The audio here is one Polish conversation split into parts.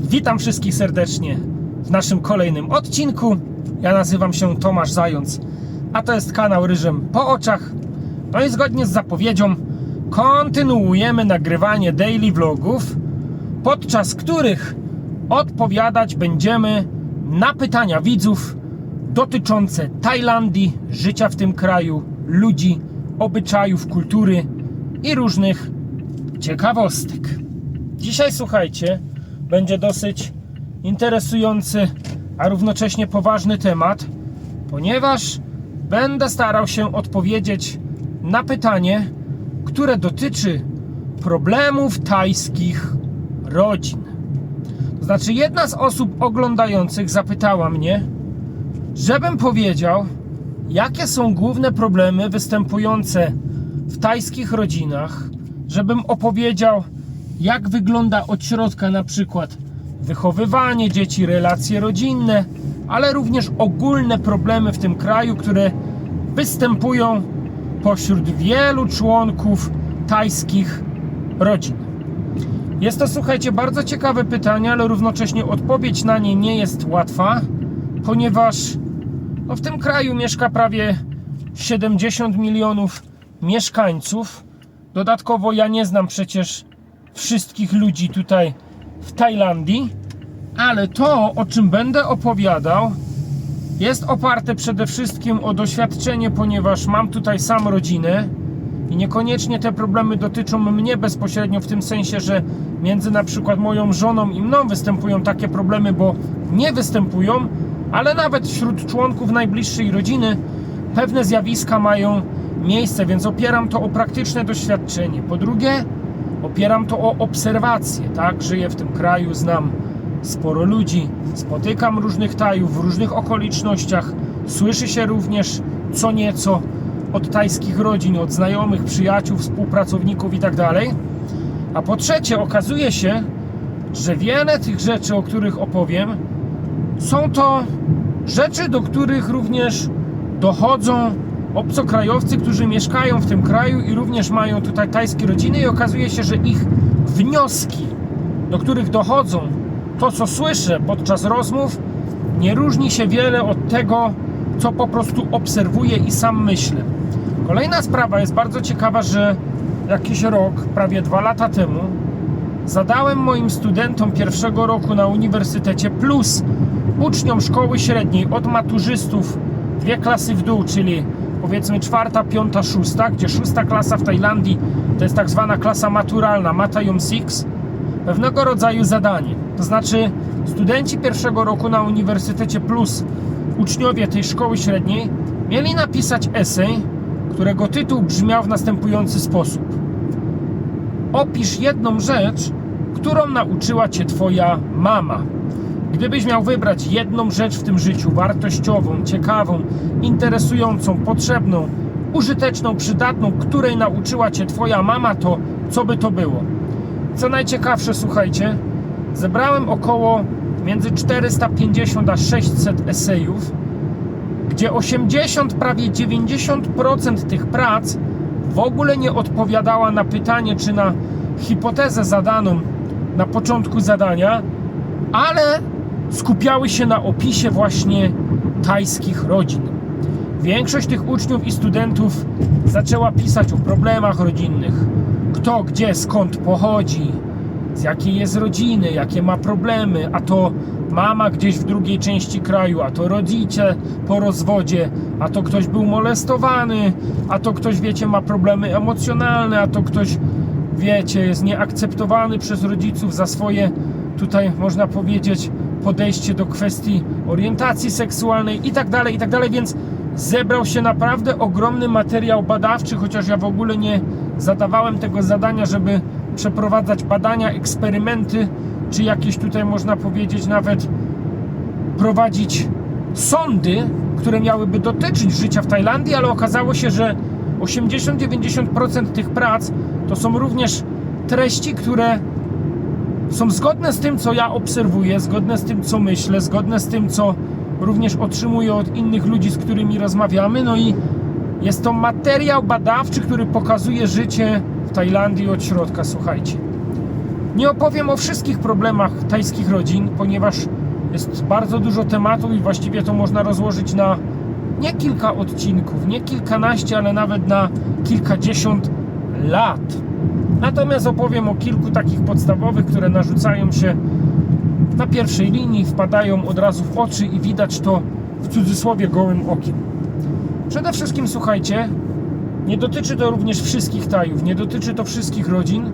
Witam wszystkich serdecznie w naszym kolejnym odcinku. Ja nazywam się Tomasz Zając, a to jest kanał Ryżem po oczach. No i zgodnie z zapowiedzią kontynuujemy nagrywanie daily vlogów, podczas których odpowiadać będziemy na pytania widzów dotyczące Tajlandii, życia w tym kraju, ludzi, obyczajów, kultury i różnych ciekawostek. Dzisiaj słuchajcie, będzie dosyć interesujący, a równocześnie poważny temat, ponieważ będę starał się odpowiedzieć na pytanie, które dotyczy problemów tajskich rodzin. To znaczy, jedna z osób oglądających zapytała mnie, żebym powiedział, jakie są główne problemy występujące w tajskich rodzinach, żebym opowiedział, jak wygląda od środka na przykład wychowywanie dzieci, relacje rodzinne, ale również ogólne problemy w tym kraju, które występują pośród wielu członków tajskich rodzin. Jest to, słuchajcie, bardzo ciekawe pytanie, ale równocześnie odpowiedź na nie nie jest łatwa, ponieważ no, w tym kraju mieszka prawie 70 milionów mieszkańców. Dodatkowo ja nie znam przecież wszystkich ludzi tutaj w Tajlandii, ale to, o czym będę opowiadał, jest oparte przede wszystkim o doświadczenie, ponieważ mam tutaj sam rodzinę i niekoniecznie te problemy dotyczą mnie bezpośrednio w tym sensie, że między na przykład moją żoną i mną występują takie problemy, bo nie występują, ale nawet wśród członków najbliższej rodziny pewne zjawiska mają miejsce, więc opieram to o praktyczne doświadczenie. Po drugie, opieram to o obserwacje, tak? Żyję w tym kraju, znam sporo ludzi, spotykam różnych tajów w różnych okolicznościach, słyszy się również co nieco od tajskich rodzin, od znajomych, przyjaciół, współpracowników itd. A po trzecie, okazuje się, że wiele tych rzeczy, o których opowiem, są to rzeczy, do których również dochodzą obcokrajowcy, którzy mieszkają w tym kraju i również mają tutaj tajskie rodziny i okazuje się, że ich wnioski, do których dochodzą, to co słyszę podczas rozmów, nie różni się wiele od tego, co po prostu obserwuję i sam myślę. Kolejna sprawa jest bardzo ciekawa, że jakiś rok, prawie dwa lata temu, zadałem moim studentom pierwszego roku na uniwersytecie plus uczniom szkoły średniej od maturzystów dwie klasy w dół, czyli powiedzmy czwarta, piąta, szósta, gdzie szósta klasa w Tajlandii to jest tak zwana klasa maturalna, Matayum 6, pewnego rodzaju zadanie. To znaczy studenci pierwszego roku na uniwersytecie plus uczniowie tej szkoły średniej mieli napisać esej, którego tytuł brzmiał w następujący sposób. Opisz jedną rzecz, którą nauczyła cię twoja mama. Gdybyś miał wybrać jedną rzecz w tym życiu wartościową, ciekawą, interesującą, potrzebną, użyteczną, przydatną, której nauczyła cię twoja mama, to co by to było? Co najciekawsze, słuchajcie, zebrałem około między 450 a 600 esejów, gdzie 80, prawie 90% tych prac w ogóle nie odpowiadała na pytanie czy na hipotezę zadaną na początku zadania, ale skupiały się na opisie właśnie tajskich rodzin. Większość tych uczniów i studentów zaczęła pisać o problemach rodzinnych. Kto, gdzie, skąd pochodzi, z jakiej jest rodziny, jakie ma problemy, a to mama gdzieś w drugiej części kraju, a to rodzice po rozwodzie, a to ktoś był molestowany, a to ktoś, wiecie, ma problemy emocjonalne, a to ktoś, wiecie, jest nieakceptowany przez rodziców za swoje, tutaj można powiedzieć, podejście do kwestii orientacji seksualnej i tak dalej, i tak dalej, więc zebrał się naprawdę ogromny materiał badawczy, chociaż ja w ogóle nie zadawałem tego zadania, żeby przeprowadzać badania, eksperymenty, czy jakieś tutaj można powiedzieć nawet prowadzić sądy, które miałyby dotyczyć życia w Tajlandii, ale okazało się, że 80-90% tych prac to są również treści, które są zgodne z tym, co ja obserwuję, zgodne z tym, co myślę, zgodne z tym, co również otrzymuję od innych ludzi, z którymi rozmawiamy. No i jest to materiał badawczy, który pokazuje życie w Tajlandii od środka. Słuchajcie. Nie opowiem o wszystkich problemach tajskich rodzin, ponieważ jest bardzo dużo tematów i właściwie to można rozłożyć na nie kilka odcinków, nie kilkanaście, ale nawet na kilkadziesiąt lat. Natomiast opowiem o kilku takich podstawowych, które narzucają się na pierwszej linii, wpadają od razu w oczy i widać to w cudzysłowie gołym okiem. Przede wszystkim słuchajcie, nie dotyczy to również wszystkich Tajów, nie dotyczy to wszystkich rodzin,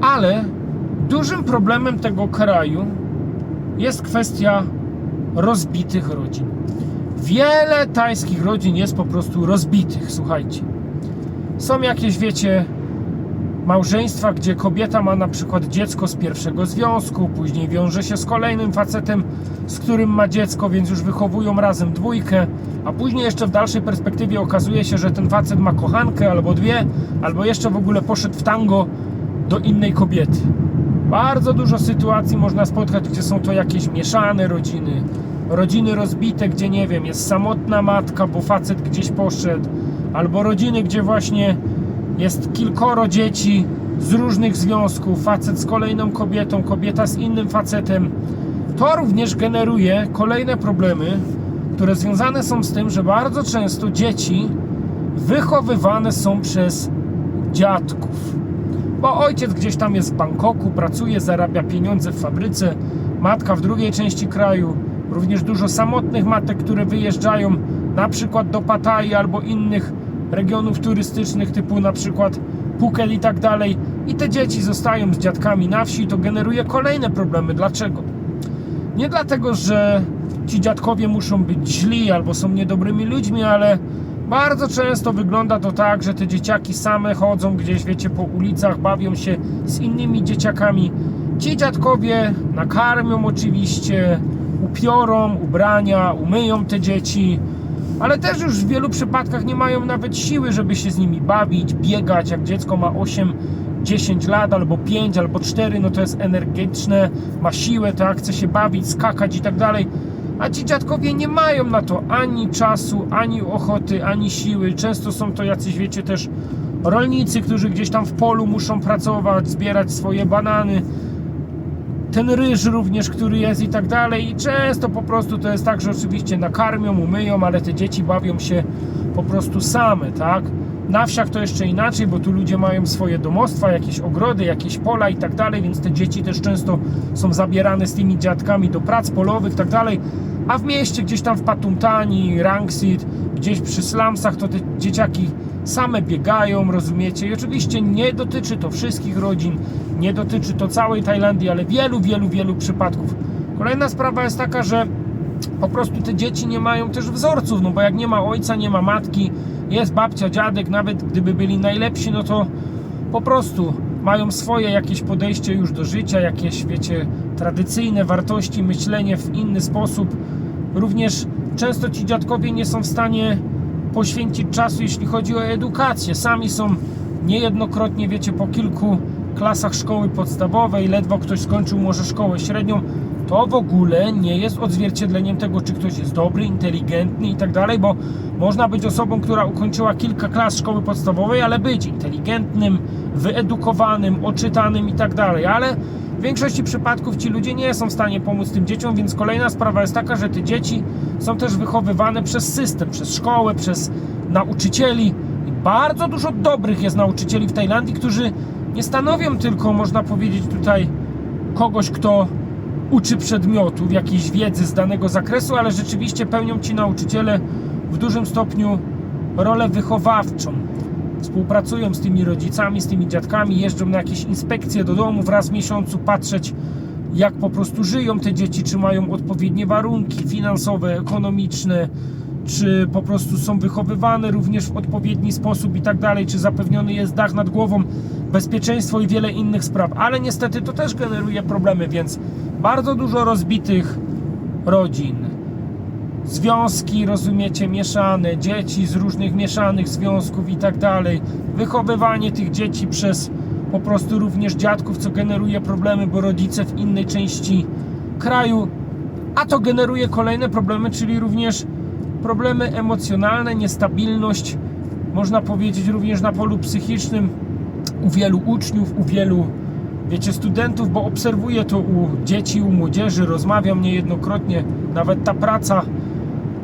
ale dużym problemem tego kraju jest kwestia rozbitych rodzin. Wiele tajskich rodzin jest po prostu rozbitych, słuchajcie. Są jakieś, wiecie, małżeństwa, gdzie kobieta ma na przykład dziecko z pierwszego związku, później wiąże się z kolejnym facetem, z którym ma dziecko, więc już wychowują razem dwójkę, a później jeszcze w dalszej perspektywie okazuje się, że ten facet ma kochankę albo dwie, albo jeszcze w ogóle poszedł w tango do innej kobiety. Bardzo dużo sytuacji można spotkać, gdzie są to jakieś mieszane rodziny, rodziny rozbite, gdzie nie wiem, jest samotna matka, bo facet gdzieś poszedł, albo rodziny, gdzie właśnie jest kilkoro dzieci z różnych związków, facet z kolejną kobietą, kobieta z innym facetem. To również generuje kolejne problemy, które związane są z tym, że bardzo często dzieci wychowywane są przez dziadków. Bo ojciec gdzieś tam jest w Bangkoku, pracuje, zarabia pieniądze w fabryce, matka w drugiej części kraju, również dużo samotnych matek, które wyjeżdżają na przykład do Pattaya albo innych regionów turystycznych typu na przykład Phuket i tak dalej i te dzieci zostają z dziadkami na wsi to generuje kolejne problemy. Dlaczego? Nie dlatego, że ci dziadkowie muszą być źli albo są niedobrymi ludźmi, ale bardzo często wygląda to tak, że te dzieciaki same chodzą gdzieś, wiecie, po ulicach, bawią się z innymi dzieciakami. Ci dziadkowie nakarmią oczywiście, upiorą ubrania, umyją te dzieci, ale też już w wielu przypadkach nie mają nawet siły, żeby się z nimi bawić, biegać. Jak dziecko ma 8, 10 lat, albo 5, albo 4, no to jest energiczne, ma siłę, tak, chce się bawić, skakać i tak dalej. A ci dziadkowie nie mają na to ani czasu, ani ochoty, ani siły. Często są to jacyś, wiecie, też rolnicy, którzy gdzieś tam w polu muszą pracować, zbierać swoje banany, ten ryż również, który jest i tak dalej. I często po prostu to jest tak, że oczywiście nakarmią, umyją, ale te dzieci bawią się po prostu same, tak? Na wsiach to jeszcze inaczej, bo tu ludzie mają swoje domostwa, jakieś ogrody, jakieś pola i tak dalej, więc te dzieci też często są zabierane z tymi dziadkami do prac polowych i tak dalej. A w mieście, gdzieś tam w Patumtani, Rangsit, gdzieś przy slumsach, to te dzieciaki same biegają, rozumiecie? I oczywiście nie dotyczy to wszystkich rodzin, nie dotyczy to całej Tajlandii, ale wielu, wielu, wielu przypadków. Kolejna sprawa jest taka, że po prostu te dzieci nie mają też wzorców, no bo jak nie ma ojca, nie ma matki, jest babcia, dziadek, nawet gdyby byli najlepsi, no to po prostu mają swoje jakieś podejście już do życia, jakieś, wiecie, tradycyjne wartości, myślenie w inny sposób. Również często ci dziadkowie nie są w stanie poświęcić czasu, jeśli chodzi o edukację. Sami są niejednokrotnie, wiecie, po kilku klasach szkoły podstawowej, ledwo ktoś skończył może szkołę średnią, to w ogóle nie jest odzwierciedleniem tego, czy ktoś jest dobry, inteligentny i tak dalej, bo można być osobą, która ukończyła kilka klas szkoły podstawowej, ale być inteligentnym, wyedukowanym, oczytanym i tak dalej, ale w większości przypadków ci ludzie nie są w stanie pomóc tym dzieciom, więc kolejna sprawa jest taka, że te dzieci są też wychowywane przez system, przez szkołę, przez nauczycieli. I bardzo dużo dobrych jest nauczycieli w Tajlandii, którzy nie stanowią tylko, można powiedzieć tutaj, kogoś, kto uczy przedmiotów, jakiejś wiedzy z danego zakresu, ale rzeczywiście pełnią ci nauczyciele w dużym stopniu rolę wychowawczą. Współpracują z tymi rodzicami, z tymi dziadkami, jeżdżą na jakieś inspekcje do domu raz w miesiącu, patrzeć jak po prostu żyją te dzieci, czy mają odpowiednie warunki finansowe, ekonomiczne, czy po prostu są wychowywane również w odpowiedni sposób i tak dalej, czy zapewniony jest dach nad głową, bezpieczeństwo i wiele innych spraw. Ale niestety to też generuje problemy, więc bardzo dużo rozbitych rodzin. Związki, rozumiecie, mieszane, dzieci z różnych mieszanych związków i tak dalej. Wychowywanie tych dzieci przez po prostu również dziadków, co generuje problemy, bo rodzice w innej części kraju, a to generuje kolejne problemy, czyli również problemy emocjonalne, niestabilność, można powiedzieć również na polu psychicznym u wielu uczniów, u wielu wiecie, studentów, bo obserwuję to u dzieci, u młodzieży, rozmawiam niejednokrotnie. Nawet ta praca,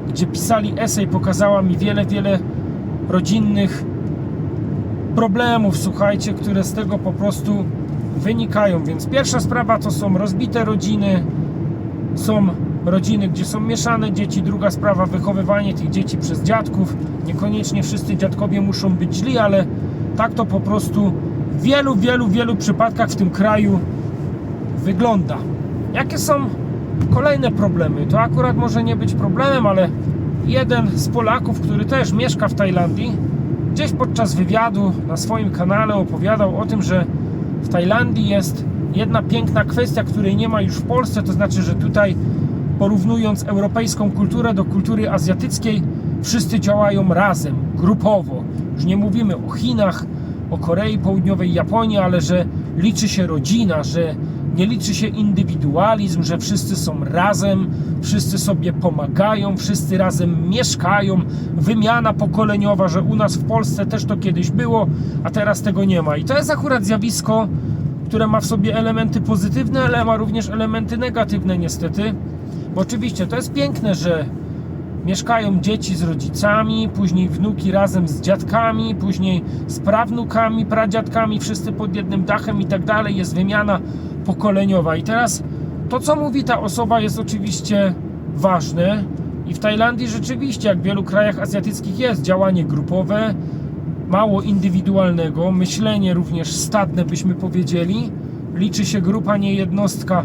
gdzie pisali esej, pokazała mi wiele, wiele rodzinnych problemów, słuchajcie, które z tego po prostu wynikają. Więc pierwsza sprawa to są rozbite rodziny, są rodziny, gdzie są mieszane dzieci. Druga sprawa, wychowywanie tych dzieci przez dziadków. Niekoniecznie wszyscy dziadkowie muszą być źli, ale tak to po prostu w wielu, wielu, wielu przypadkach w tym kraju wygląda. Jakie są kolejne problemy? To akurat może nie być problemem, ale jeden z Polaków, który też mieszka w Tajlandii, gdzieś podczas wywiadu na swoim kanale opowiadał o tym, że w Tajlandii jest jedna piękna kwestia, której nie ma już w Polsce, to znaczy, że tutaj porównując europejską kulturę do kultury azjatyckiej, wszyscy działają razem, grupowo. Już nie mówimy o Chinach, o Korei Południowej, Japonii, ale że liczy się rodzina, że nie liczy się indywidualizm, że wszyscy są razem, wszyscy sobie pomagają, wszyscy razem mieszkają, wymiana pokoleniowa, że u nas w Polsce też to kiedyś było, a teraz tego nie ma. I to jest akurat zjawisko, które ma w sobie elementy pozytywne, ale ma również elementy negatywne niestety. Bo oczywiście to jest piękne, że mieszkają dzieci z rodzicami, później wnuki razem z dziadkami, później z prawnukami, pradziadkami, wszyscy pod jednym dachem i tak dalej. Jest wymiana pokoleniowa. I teraz to, co mówi ta osoba, jest oczywiście ważne. I w Tajlandii rzeczywiście, jak w wielu krajach azjatyckich, jest działanie grupowe, mało indywidualnego, myślenie również stadne, byśmy powiedzieli. Liczy się grupa, nie jednostka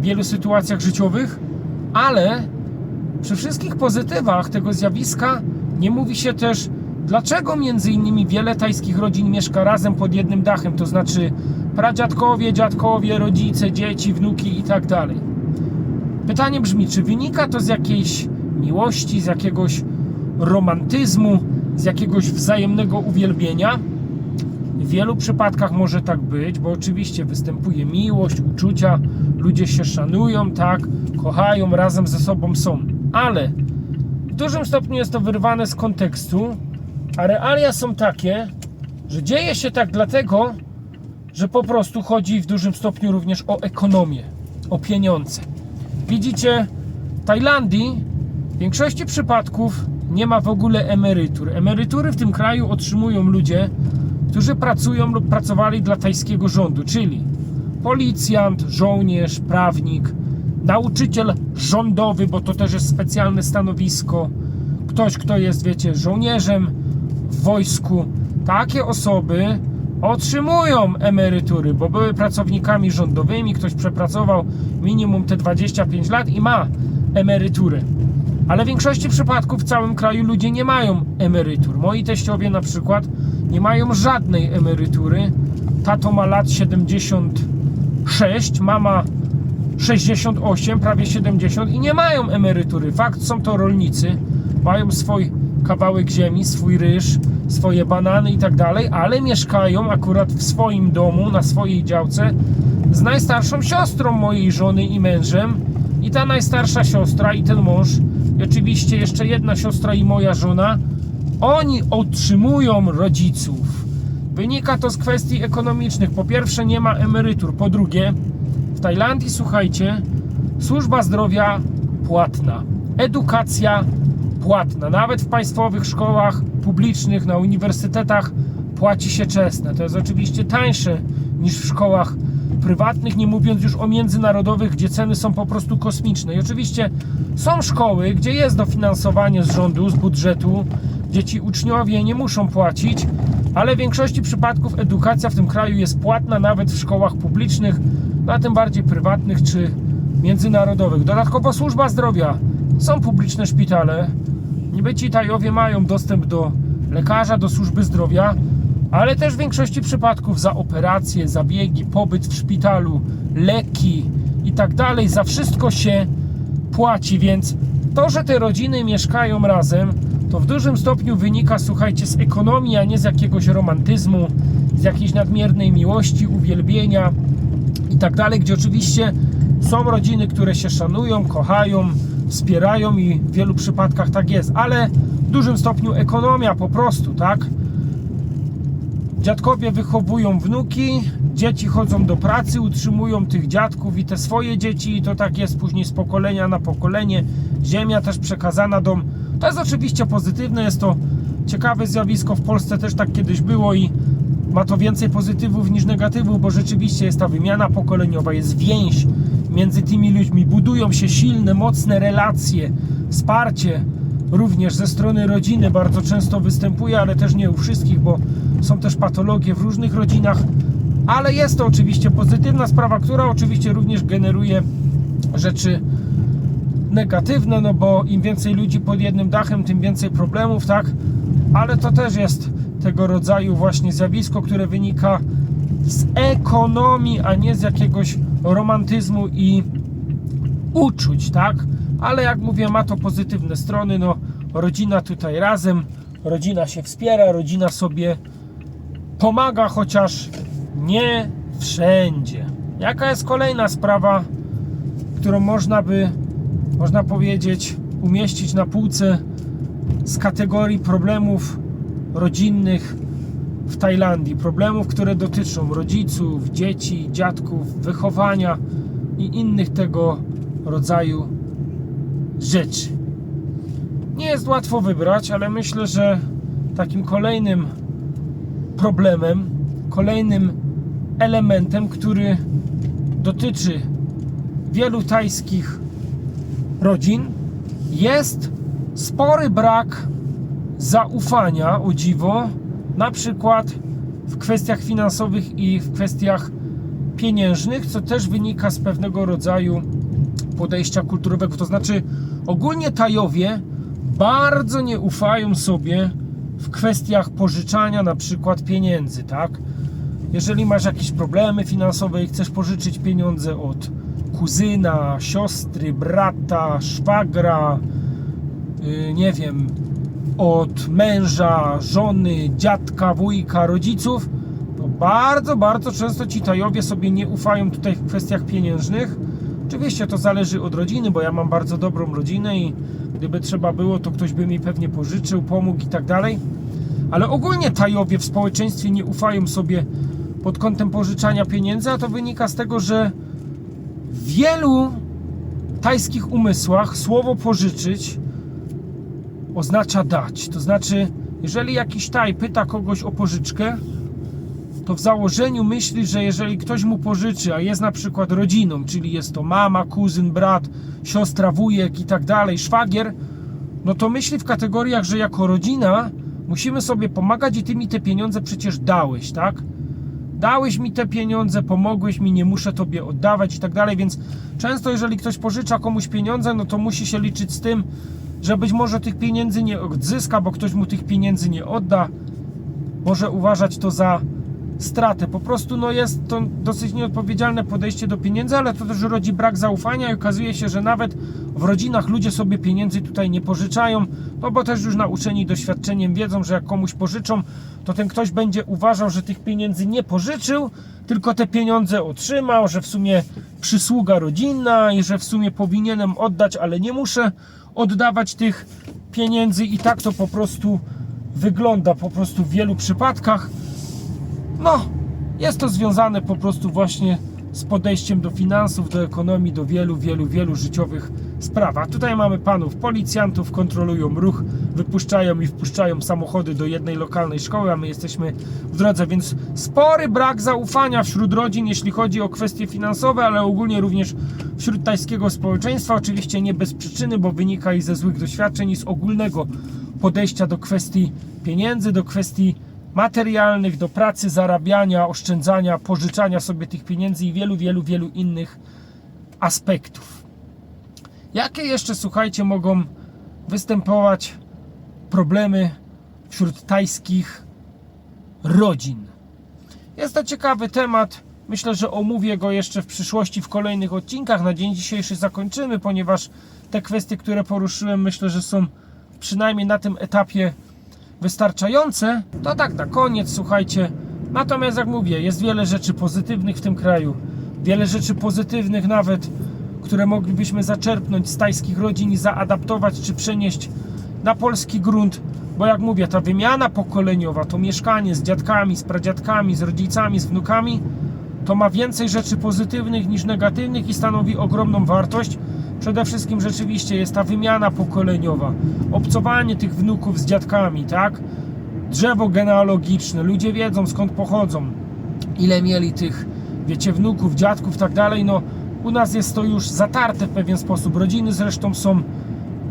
w wielu sytuacjach życiowych, ale przy wszystkich pozytywach tego zjawiska nie mówi się też, dlaczego między innymi wiele tajskich rodzin mieszka razem pod jednym dachem, to znaczy pradziadkowie, dziadkowie, rodzice, dzieci, wnuki i tak. Pytanie brzmi, czy wynika to z jakiejś miłości, z jakiegoś romantyzmu, z jakiegoś wzajemnego uwielbienia? W wielu przypadkach może tak być, bo oczywiście występuje miłość, uczucia, ludzie się szanują, tak, kochają, razem ze sobą są, ale w dużym stopniu jest to wyrwane z kontekstu, a realia są takie, że dzieje się tak dlatego, że po prostu chodzi w dużym stopniu również o ekonomię, o pieniądze. Widzicie, w Tajlandii w większości przypadków nie ma w ogóle emerytur. Emerytury w tym kraju otrzymują ludzie, którzy pracują lub pracowali dla tajskiego rządu, czyli policjant, żołnierz, prawnik, nauczyciel rządowy, bo to też jest specjalne stanowisko, ktoś, kto jest, wiecie, żołnierzem w wojsku. Takie osoby otrzymują emerytury, bo były pracownikami rządowymi, ktoś przepracował minimum te 25 lat i ma emeryturę. Ale w większości przypadków w całym kraju ludzie nie mają emerytur. Moi teściowie na przykład nie mają żadnej emerytury. Tato ma lat 76, mama 68, prawie 70 i nie mają emerytury. Fakt, są to rolnicy, mają swój kawałek ziemi, swój ryż, swoje banany i tak dalej, ale mieszkają akurat w swoim domu, na swojej działce z najstarszą siostrą mojej żony i mężem. I ta najstarsza siostra i ten mąż, i oczywiście jeszcze jedna siostra i moja żona, oni otrzymują rodziców. Wynika to z kwestii ekonomicznych. Po pierwsze, nie ma emerytur. Po drugie, w Tajlandii, słuchajcie, służba zdrowia płatna, edukacja płatna. Nawet w państwowych szkołach publicznych, na uniwersytetach płaci się czesne. To jest oczywiście tańsze niż w szkołach prywatnych, nie mówiąc już o międzynarodowych, gdzie ceny są po prostu kosmiczne. I oczywiście są szkoły, gdzie jest dofinansowanie z rządu, z budżetu, gdzie ci uczniowie nie muszą płacić, ale w większości przypadków edukacja w tym kraju jest płatna, nawet w szkołach publicznych, no a tym bardziej prywatnych czy międzynarodowych. Dodatkowo służba zdrowia. Są publiczne szpitale. Niby ci Tajowie mają dostęp do lekarza, do służby zdrowia, ale też w większości przypadków za operacje, zabiegi, pobyt w szpitalu, leki i tak dalej, za wszystko się płaci, więc to, że te rodziny mieszkają razem, to w dużym stopniu wynika, słuchajcie, z ekonomii, a nie z jakiegoś romantyzmu, z jakiejś nadmiernej miłości, uwielbienia i tak dalej, gdzie oczywiście są rodziny, które się szanują, kochają, wspierają i w wielu przypadkach tak jest, ale w dużym stopniu ekonomia po prostu, tak? Dziadkowie wychowują wnuki, dzieci chodzą do pracy, utrzymują tych dziadków i te swoje dzieci i to tak jest później z pokolenia na pokolenie. Ziemia też przekazana dom. To jest oczywiście pozytywne, jest to ciekawe zjawisko. W Polsce też tak kiedyś było i ma to więcej pozytywów niż negatywów, bo rzeczywiście jest ta wymiana pokoleniowa, jest więź między tymi ludźmi, budują się silne, mocne relacje, wsparcie również ze strony rodziny bardzo często występuje, ale też nie u wszystkich, bo są też patologie w różnych rodzinach, ale jest to oczywiście pozytywna sprawa, która oczywiście również generuje rzeczy negatywne, no bo im więcej ludzi pod jednym dachem, tym więcej problemów, tak? Ale to też jest tego rodzaju właśnie zjawisko, które wynika z ekonomii, a nie z jakiegoś romantyzmu i uczuć, tak? Ale jak mówię, ma to pozytywne strony, no rodzina tutaj razem, rodzina się wspiera, rodzina sobie pomaga, chociaż nie wszędzie. Jaka jest kolejna sprawa, którą można by, można powiedzieć, umieścić na półce z kategorii problemów rodzinnych w Tajlandii? Problemów, które dotyczą rodziców, dzieci, dziadków, wychowania i innych tego rodzaju rzeczy. Nie jest łatwo wybrać, ale myślę, że takim kolejnym problemem, kolejnym elementem, który dotyczy wielu tajskich rodzin, jest spory brak zaufania, o dziwo, na przykład w kwestiach finansowych i w kwestiach pieniężnych, co też wynika z pewnego rodzaju podejścia kulturowego. To znaczy, ogólnie Tajowie bardzo nie ufają sobie w kwestiach pożyczania na przykład pieniędzy, tak? Jeżeli masz jakieś problemy finansowe i chcesz pożyczyć pieniądze od kuzyna, siostry, brata, szwagra, yy, nie wiem, od męża, żony, dziadka, wujka, rodziców, to bardzo, bardzo często ci tajowie sobie nie ufają tutaj w kwestiach pieniężnych. Oczywiście to zależy od rodziny, bo ja mam bardzo dobrą rodzinę i gdyby trzeba było, to ktoś by mi pewnie pożyczył, pomógł i tak dalej. Ale ogólnie tajowie w społeczeństwie nie ufają sobie pod kątem pożyczania pieniędzy, a to wynika z tego, że w wielu tajskich umysłach słowo pożyczyć oznacza dać. To znaczy, jeżeli jakiś taj pyta kogoś o pożyczkę, to w założeniu myśli, że jeżeli ktoś mu pożyczy, a jest na przykład rodziną, czyli jest to mama, kuzyn, brat, siostra, wujek i tak dalej, szwagier, no to myśli w kategoriach, że jako rodzina musimy sobie pomagać i ty mi te pieniądze przecież dałeś, tak? Dałeś mi te pieniądze, pomogłeś mi, nie muszę tobie oddawać i tak dalej, więc często jeżeli ktoś pożycza komuś pieniądze, no to musi się liczyć z tym, że być może tych pieniędzy nie odzyska, bo ktoś mu tych pieniędzy nie odda. Może uważać to za stratę. Po prostu no, jest to dosyć nieodpowiedzialne podejście do pieniędzy, ale to też rodzi brak zaufania i okazuje się, że nawet w rodzinach ludzie sobie pieniędzy tutaj nie pożyczają, no bo też już nauczeni doświadczeniem wiedzą, że jak komuś pożyczą, to ten ktoś będzie uważał, że tych pieniędzy nie pożyczył, tylko te pieniądze otrzymał, że w sumie przysługa rodzinna i że w sumie powinienem oddać, ale nie muszę oddawać tych pieniędzy i tak to po prostu wygląda po prostu w wielu przypadkach. No, jest to związane po prostu właśnie z podejściem do finansów, do ekonomii, do wielu, wielu, wielu życiowych spraw. A tutaj mamy panów policjantów, kontrolują ruch, wypuszczają i wpuszczają samochody do jednej lokalnej szkoły, a my jesteśmy w drodze, więc spory brak zaufania wśród rodzin, jeśli chodzi o kwestie finansowe, ale ogólnie również wśród tajskiego społeczeństwa. Oczywiście nie bez przyczyny, bo wynika i ze złych doświadczeń, i z ogólnego podejścia do kwestii pieniędzy, do kwestii materialnych, do pracy, zarabiania, oszczędzania, pożyczania sobie tych pieniędzy i wielu, wielu, wielu innych aspektów. Jakie jeszcze, słuchajcie, mogą występować problemy wśród tajskich rodzin? Jest to ciekawy temat. Myślę, że omówię go jeszcze w przyszłości w kolejnych odcinkach. Na dzień dzisiejszy zakończymy, ponieważ te kwestie, które poruszyłem, myślę, że są przynajmniej na tym etapie wystarczające. To tak na koniec, słuchajcie. Natomiast jak mówię, jest wiele rzeczy pozytywnych w tym kraju. Wiele rzeczy pozytywnych nawet, które moglibyśmy zaczerpnąć z tajskich rodzin i zaadaptować czy przenieść na polski grunt. Bo jak mówię, ta wymiana pokoleniowa, to mieszkanie z dziadkami, z pradziadkami, z rodzicami, z wnukami, to ma więcej rzeczy pozytywnych niż negatywnych i stanowi ogromną wartość. Przede wszystkim rzeczywiście jest ta wymiana pokoleniowa, obcowanie tych wnuków z dziadkami, tak? Drzewo genealogiczne, ludzie wiedzą skąd pochodzą, ile mieli tych, wiecie, wnuków, dziadków, tak dalej. No, u nas jest to już zatarte w pewien sposób. Rodziny zresztą są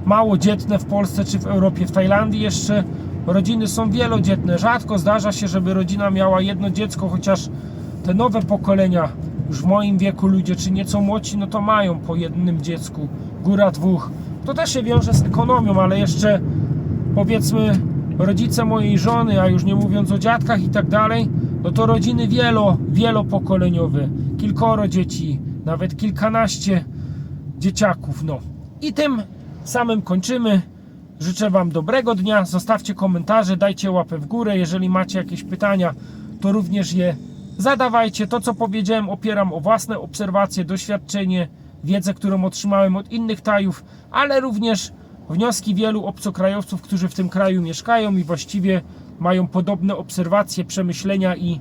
mało dzietne w Polsce czy w Europie. W Tajlandii jeszcze rodziny są wielodzietne. Rzadko zdarza się, żeby rodzina miała jedno dziecko, chociaż te nowe pokolenia, już w moim wieku ludzie, czy nieco młodsi, no to mają po jednym dziecku, góra dwóch. To też się wiąże z ekonomią, ale jeszcze powiedzmy rodzice mojej żony, a już nie mówiąc o dziadkach i tak dalej, no to rodziny wielo, wielopokoleniowe, kilkoro dzieci, nawet kilkanaście dzieciaków, no. I tym samym kończymy. Życzę Wam dobrego dnia. Zostawcie komentarze, dajcie łapę w górę. Jeżeli macie jakieś pytania, to również je zadawajcie. To, co powiedziałem, opieram o własne obserwacje, doświadczenie, wiedzę, którą otrzymałem od innych tajów, ale również wnioski wielu obcokrajowców, którzy w tym kraju mieszkają i właściwie mają podobne obserwacje, przemyślenia i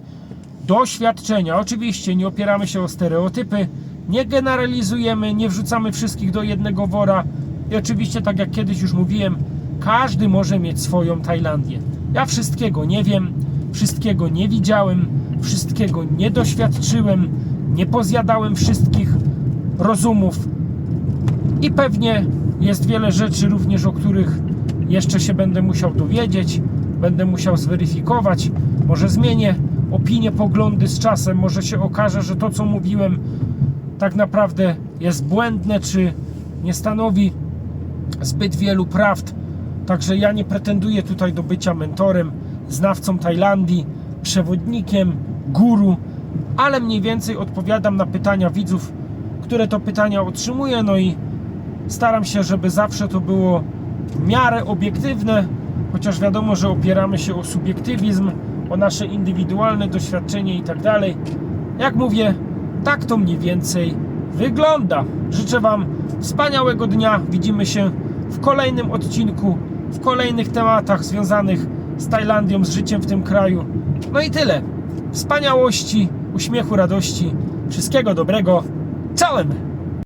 doświadczenia. Oczywiście nie opieramy się o stereotypy, nie generalizujemy, nie wrzucamy wszystkich do jednego wora. I oczywiście, tak jak kiedyś już mówiłem, każdy może mieć swoją Tajlandię. Ja wszystkiego nie wiem, wszystkiego nie widziałem, wszystkiego nie doświadczyłem, nie pozjadałem wszystkich rozumów i pewnie jest wiele rzeczy również, o których jeszcze się będę musiał dowiedzieć, będę musiał zweryfikować. Może zmienię opinie, poglądy z czasem, może się okaże, że to, co mówiłem, tak naprawdę jest błędne, czy nie stanowi zbyt wielu prawd. Także ja nie pretenduję tutaj do bycia mentorem, znawcą Tajlandii, przewodnikiem, guru, ale mniej więcej odpowiadam na pytania widzów, które to pytania otrzymuję, no i staram się, żeby zawsze to było w miarę obiektywne, chociaż wiadomo, że opieramy się o subiektywizm, o nasze indywidualne doświadczenie i tak dalej. Jak mówię, tak to mniej więcej wygląda. Życzę Wam wspaniałego dnia. Widzimy się w kolejnym odcinku, w kolejnych tematach związanych z Tajlandią, z życiem w tym kraju. No i tyle. Wspaniałości, uśmiechu, radości, wszystkiego dobrego. Czołem!